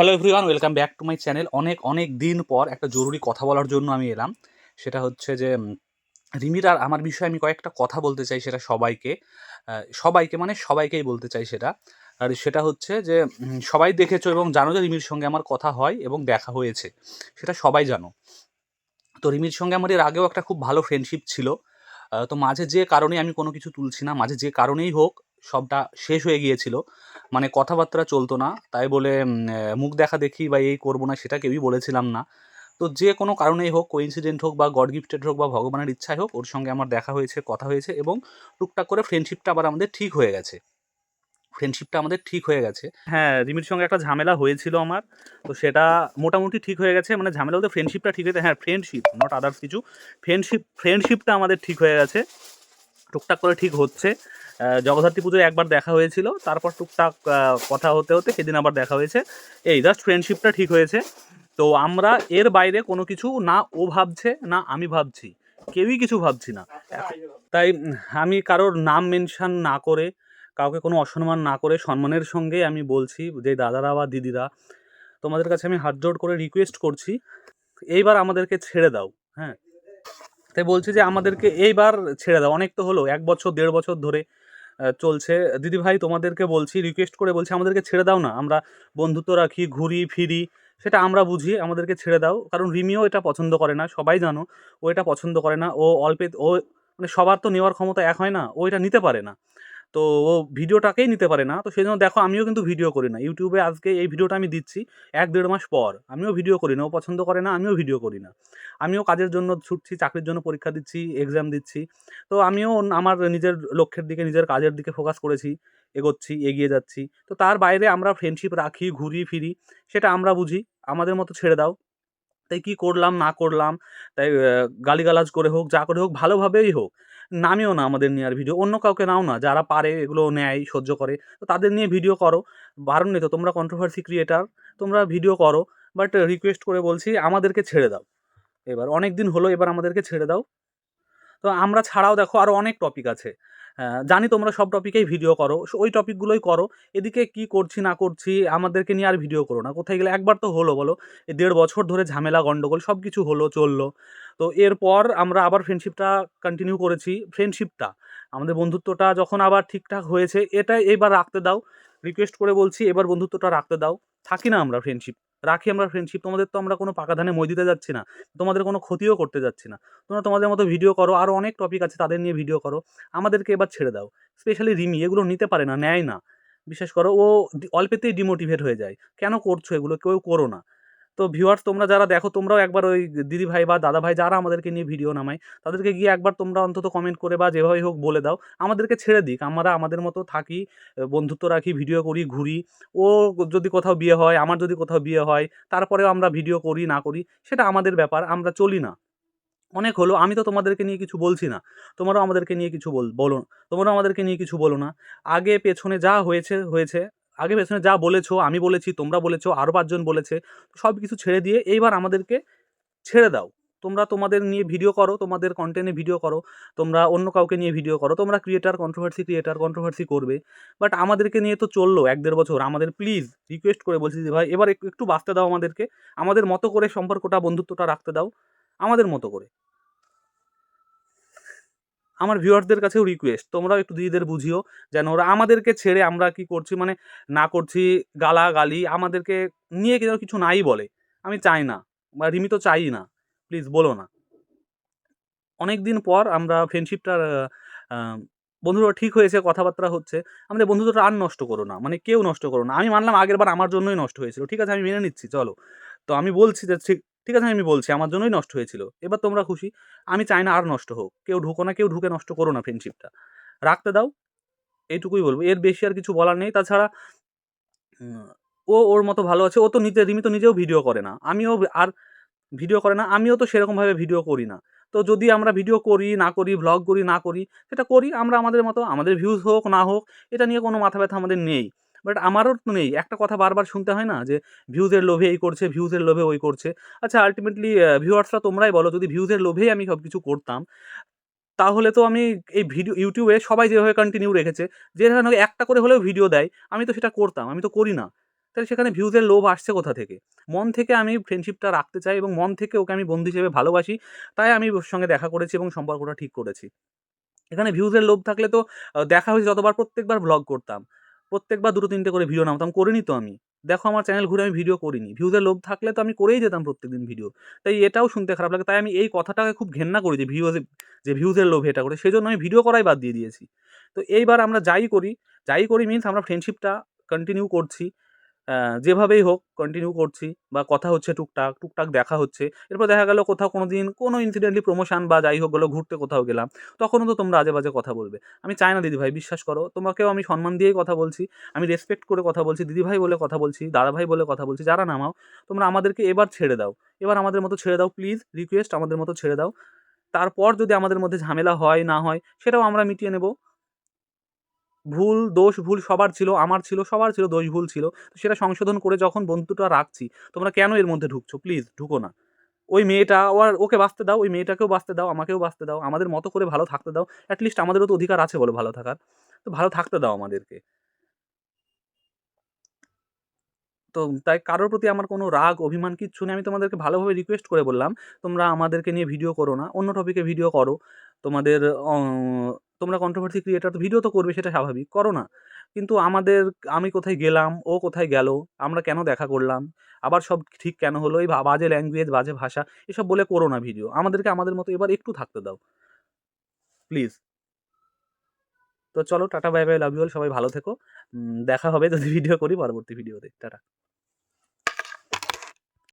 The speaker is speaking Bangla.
Hello everyone, welcome back to my channel. অনেক অনেক দিন পর একটা জরুরি কথা বলার জন্য আমি এলাম। সেটা হচ্ছে যে রিমির আর আমার বিষয়ে আমি কয়েকটা কথা বলতে চাই সেটা সবাইকে। সবাইকে মানে সবাইকেই বলতে চাই সেটা। আর সেটা হচ্ছে যে সবাই দেখেছ এবং জানো যে রিমির সঙ্গে আমার কথা হয় এবং দেখা হয়েছে। সেটা সবাই জানো। তো রিমির সঙ্গে আমার এর আগেও একটা খুব ভালো ফ্রেন্ডশিপ ছিল। তো মাঝে যে কারণে আমি কোনো কিছু তুলছি না, মাঝে যে কারণেই হোক, সবটা শেষ হয়ে গিয়েছিল। মানে কথাবার্তা চলতো না। তাই বলে মুখ দেখা দেখি বা এই করব না সেটা কেউই বলেছিলাম না। তো যে কোনো কারণেই হোক কোইন্সিডেন্ট হোক বা গড গিফটেড হোক বা ভগবানের ইচ্ছাই হোক, ওর সঙ্গে আমার দেখা হয়েছে, কথা হয়েছে এবং টুকটাক করে ফ্রেন্ডশিপটা আবার আমাদের ঠিক হয়ে গেছে। ফ্রেন্ডশিপটা আমাদের ঠিক হয়ে গেছে। হ্যাঁ রিমির সঙ্গে একটা ঝামেলা হয়েছিল আমার। তো সেটা মোটামুটি ঠিক হয়ে গেছে। মানে ঝামেলা বলতে ফ্রেন্ডশিপটা ঠিক হয়েছে হ্যাঁ ফ্রেন্ডশিপ নট আদার্স কিছু। ফ্রেন্ডশিপ ফ্রেন্ডশিপটা আমাদের ঠিক হয়ে গেছে। টুকটাক করে ঠিক হচ্ছে। জগদ্ধাত্রী পুজোয় একবার দেখা হয়েছিল, তারপর টুকটাক কথা হতে হতে সেদিন আবার দেখা হয়েছে। এই জাস্ট ফ্রেন্ডশিপটা ঠিক হয়েছে। তো আমরা এর বাইরে কোনো কিছু না ও ভাবছে, না আমি ভাবছি। কেউই কিছু ভাবছি না। তাই আমি কারোর নাম মেনশান না করে, কাউকে কোনো অসম্মান না করে সম্মানের সঙ্গে আমি বলছি যে, দাদারা বা দিদিরা, তোমাদের কাছে আমি হাত জোড় করে রিকোয়েস্ট করছি, এইবার আমাদেরকে ছেড়ে দাও। হ্যাঁ। তাই বলছি যে, আমাদেরকে এইবার ছেড়ে দাও। অনেক তো হলো, এক বছর, দেড় বছর ধরে চলছে। দিদি ভাই, তোমাদেরকে বলছি রিকোয়েস্ট করে বলছি, আমাদেরকে ছেড়ে দাও না। আমরা বন্ধুত্ব রাখি, ঘুরি, ফিরি, সেটা আমরা বুঝি, আমাদেরকে ছেড়ে দাও। কারণ রিমিও এটা পছন্দ করে না, সবাই জানো, ও এটা পছন্দ করে না। ও অল্পে, ও মানে সবার তো নেওয়ার ক্ষমতা এক হয় না, ও এটা নিতে পারে না। তো ও ভিডিওটাকেই নিতে পারে না। তো সেই জন্য দেখো আমিও কিন্তু ভিডিও করি না। ইউটিউবে আজকে এই ভিডিওটা আমি দিচ্ছি এক দেড় মাস পর। আমিও ভিডিও করি না, ও পছন্দ করে না, আমিও ভিডিও করি না। আমিও কাজের জন্য ছুটছি, চাকরির জন্য পরীক্ষা দিচ্ছি এক্সাম দিচ্ছি। তো আমিও আমার নিজের লক্ষ্যের দিকে, নিজের কাজের দিকে ফোকাস করেছি, এগোচ্ছি, এগিয়ে যাচ্ছি। তো তার বাইরে আমরা ফ্রেন্ডশিপ রাখি, ঘুরি, ফিরি, সেটা আমরা বুঝি। আমাদের মতো ছেড়ে দাও। তাই কি করলাম, না করলাম, তাই গালিগালাজ করে হোক, যা করে হোক, ভালোভাবেই হোক। নামিও না আমাদের নিয়ে আর ভিডিও অন্য কাউকে নাও না। যারা পারে, এগুলো নেয়, সহ্য করে, তো তাদের নিয়ে ভিডিও করো। বারণ নেই তো তোমরা কন্ট্রোভার্সি ক্রিয়েটার তোমরা ভিডিও করো বাট রিকোয়েস্ট করে বলছি, আমাদেরকে ছেড়ে দাও। এবার অনেক দিন হলো, এবার আমাদেরকে ছেড়ে দাও। তো আমরা ছাড়াও দেখো আরও অনেক টপিক আছে। জানি তোমরা সব টপিকেই ভিডিও করো ওই টপিকগুলোই করো। এদিকে কি করছি, না করছি, আমাদেরকে নিয়ে আর ভিডিও করো না। কোথায় গেলে, একবার তো হলো বলো, এই দেড় বছর ধরে ঝামেলা, গন্ডগোল সব কিছু হলো, চলল। তো এরপর আমরা আবার ফ্রেন্ডশিপটা কন্টিনিউ করেছি। ফ্রেন্ডশিপটা আমাদের বন্ধুত্বটা যখন আবার ঠিকঠাক হয়েছে এটাই এবার রাখতে দাও। রিকোয়েস্ট করে বলছি, এবার বন্ধুত্বটা রাখতে দাও। থাকি না আমরা ফ্রেন্ডশিপ রাখি আমরা ফ্রেন্ডশিপ তোমাদের তো আমরা কোনো পাকা ধানে মই দিতে যাচ্ছি না, তোমাদের কোনো ক্ষতিও করতে যাচ্ছি না। তোমরা তোমাদের মতো ভিডিও করো আরও অনেক টপিক আছে তাদের নিয়ে ভিডিও করো। আমাদেরকে এবার ছেড়ে দাও। স্পেশালি রিমি, এগুলো নিতে পারে না, নেয় না। বিশেষ করো, ও অল্পেতেই ডিমোটিভেট হয়ে যায়। কেন করছ এগুলো? কেউ করো না। তো ভিউয়ার্স তোমরা যারা দেখো, তোমরাও একবার ওই দিদি ভাই বা দাদা ভাই যারা আমাদেরকে নিয়ে ভিডিও নামায়, তাদেরকে গিয়ে একবার তোমরা অন্তত কমেন্ট করে বা যেভাবেই হোক বলে দাও। আমাদেরকে ছেড়ে দিক, আমরা আমাদের মতো থাকি বন্ধুত্ব রাখি ভিডিও করি, ঘুরি। ও যদি কোথাও বিয়ে হয়, আমার যদি কোথাও বিয়ে হয়, তারপরেও আমরা ভিডিও করি, না করি, সেটা আমাদের ব্যাপার, আমরা চলি না। অনেক হলো, আমি তো তোমাদেরকে নিয়ে কিছু বলছি না, তোমরাও আমাদেরকে নিয়ে কিছু বল, বলো তোমরাও আমাদেরকে নিয়ে কিছু বলো না। আগে, পেছনে যা হয়েছে হয়েছে আগে পেছনে যা বলেছ, আমি বলেছি, তোমরা বলেছ আরও পাঁচজন বলেছে সব কিছু ছেড়ে দিয়ে এইবার আমাদেরকে ছেড়ে দাও। তোমরা তোমাদের নিয়ে ভিডিও করো, তোমাদের কন্টেন্টে ভিডিও করো, তোমরা অন্য কাউকে নিয়ে ভিডিও করো, তোমরা ক্রিয়েটার কন্ট্রোভার্সি ক্রিয়েটার কন্ট্রোভার্সি করবে। বাট আমাদেরকে নিয়ে তো চলল এক দেড় বছর, আমাদের প্লিজ রিকোয়েস্ট করে বলছি যে ভাই, এবার একটু বাঁচতে দাও আমাদেরকে, আমাদের মতো করে সম্পর্কটা, বন্ধুত্বটা রাখতে দাও, আমাদের মতো করে। আমার ভিউয়ারদের কাছেও রিকোয়েস্ট তোমরাও একটু দিদিদের বুঝিও, যেন ওরা আমাদেরকে ছেড়ে আমরা কি করছি মানে না করছি গালা গালি আমাদেরকে নিয়ে যেন কিছু নাই বলে। আমি চাই না, বা রিমি তো চাই না প্লিজ বলো না। অনেক দিন পর আমরা ফ্রেন্ডশিপটার বন্ধুরা ঠিক হয়েছে, কথাবার্তা হচ্ছে, আমাদের বন্ধুত্বটা আর নষ্ট করো না মানে কেউ নষ্ট করো না। আমি মানলাম আগের বার আমার জন্যই নষ্ট হয়েছিল, ঠিক আছে, আমি মেনে নিচ্ছি, চলো। তো আমি বলছি যে ঠিক ঠিক আছে, আমি বলছি, আমার জন্যই নষ্ট হয়েছিল। এবার তোমরা খুশি। আমি চাই না আর নষ্ট হোক। কেউ ঢুকো না, কেউ ঢুকে নষ্ট করো না ফ্রেন্ডশিপটা রাখতে দাও, এইটুকুই বলব। এর বেশি আর কিছু বলার নেই। তাছাড়া ও ওর মতো ভালো আছে। ও তো নিজে, রিমি তো নিজেও ভিডিও করে না। আমিও আর ভিডিও করে না। আমিও তো সেরকমভাবে ভিডিও করি না। তো যদি আমরা ভিডিও করি, না করি ভ্লগ করি, না করি, সেটা করি আমরা আমাদের মতো। আমাদের ভিউজ হোক, না হোক, এটা নিয়ে কোনো মাথা ব্যথা আমাদের নেই। বাট আমারও তো নেই। একটা কথা বারবার শুনতে হয় না যে ভিউজের লোভে এই করছে ভিউজের লোভে ওই করছে। আচ্ছা আলটিমেটলি ভিউয়ার্সরা তোমরাই বলো, যদি ভিউজের লোভেই আমি সব কিছু করতাম, তাহলে তো আমি এই ভিডিও ইউটিউবে সবাই যেভাবে কন্টিনিউ রেখেছে, যে ধরনের একটা করে হলেও ভিডিও দেয়, আমি তো সেটা করতাম, আমি তো করি না। তাহলে সেখানে ভিউজের লোভ আসছে কোথা থেকে? মন থেকে আমি ফ্রেন্ডশিপটা রাখতে চাই এবং মন থেকে ওকে আমি বন্ধু হিসেবে ভালোবাসি, তাই আমি ওর সঙ্গে দেখা করেছি এবং সম্পর্কটা ঠিক করেছি। এখানে ভিউজের লোভ থাকলে তো দেখা হয়েছে যতবার প্রত্যেকবার ব্লগ করতাম। প্রত্যেকবার দুটো তিনটে করে ভিডিও নামতাম করিনি তো আমি। দেখো আমার চ্যানেল ঘুরে আমি ভিডিও করিনি। ভিউজের লোভ থাকলে তো আমি করেই যেতাম প্রত্যেকদিন ভিডিও তাই এটাও শুনতে খারাপ লাগে। তাই আমি এই কথাটাকে খুব ঘেন্না করি যে ভিউজ যে ভিউজের লোভ এটা করে। সেই জন্য আমি ভিডিও করাই বাদ দিয়ে দিয়েছি। তো এইবার আমরা যাই করি। যাই করি মিনস আমরা ফ্রেন্ডশিপটা কন্টিনিউ করছি। যেভাবেই হোক কন্টিনিউ করছি বা কথা হচ্ছে টুকটাক টুকটাক দেখা হচ্ছে। এরপর দেখা গেল কোথাও কোনো দিন কোনো ইনসিডেন্টলি প্রমোশন বা যাই হোক গেলো ঘুরতে কোথাও গেলাম, তখনও তো তোমরা আজে বাজে কথা বলবে। আমি চাই না দিদিভাই, বিশ্বাস করো, তোমাকেও আমি সম্মান দিয়েই কথা বলছি, আমি রেসপেক্ট করে কথা বলছি, দিদিভাই বলে কথা বলছি, দাদাভাই বলে কথা বলছি, যারা নামাও, তোমরা আমাদেরকে এবার ছেড়ে দাও। এবার আমাদের মতো ছেড়ে দাও প্লিজ রিকোয়েস্ট আমাদের মতো ছেড়ে দাও। তারপর যদি আমাদের মধ্যে ঝামেলা হয়, না হয়, সেটাও আমরা মিটিয়ে নেব। ভুল, দোষ, ভুল সবার ছিল, আমার ছিল, সবার ছিল, দোষ, ভুল ছিল। তো সেটা সংশোধন করে যখন বন্ধুটা রাখছি, তোমরা কেন এর মধ্যে ঢুকছো? প্লিজ, ঢুকো না। ওই মেয়েটা আর ওকে বাঁচতে দাও, ওই মেয়েটাকেও বাঁচতে দাও, আমাকেও বাঁচতে দাও, আমাদের মতো করে ভালো থাকতে দাও। অ্যাটলিস্ট আমাদেরও তো অধিকার আছে বলো ভালো থাকার। তো ভালো থাকতে দাও আমাদেরকে। তো তাই কারোর প্রতি আমার কোনো রাগ, অভিমান কিচ্ছু নেই। আমি তোমাদেরকে ভালোভাবে রিকোয়েস্ট করে বললাম, তোমরা আমাদেরকে নিয়ে ভিডিও করো না। অন্য টপিকে ভিডিও করো। তোমাদের তোমরা কন্ট্রোভার্সি ক্রিয়েটার তো ভিডিও তো করবে, সেটা স্বাভাবিক, করো না। কিন্তু আমাদের, আমি কোথায় গেলাম, ও কোথায় গেল, আমরা কেন দেখা করলাম, আবার সব ঠিক কেন হলো, এই বাজে ল্যাঙ্গুয়েজ বাজে ভাষা, এসব বলে করো না ভিডিও আমাদেরকে আমাদের মতো এবার একটু থাকতে দাও। প্লিজ তো চলো, tata bye bye love you সবাই ভালো থেকো। দেখা হবে যদি ভিডিও করি পরবর্তী ভিডিওতে টাটা।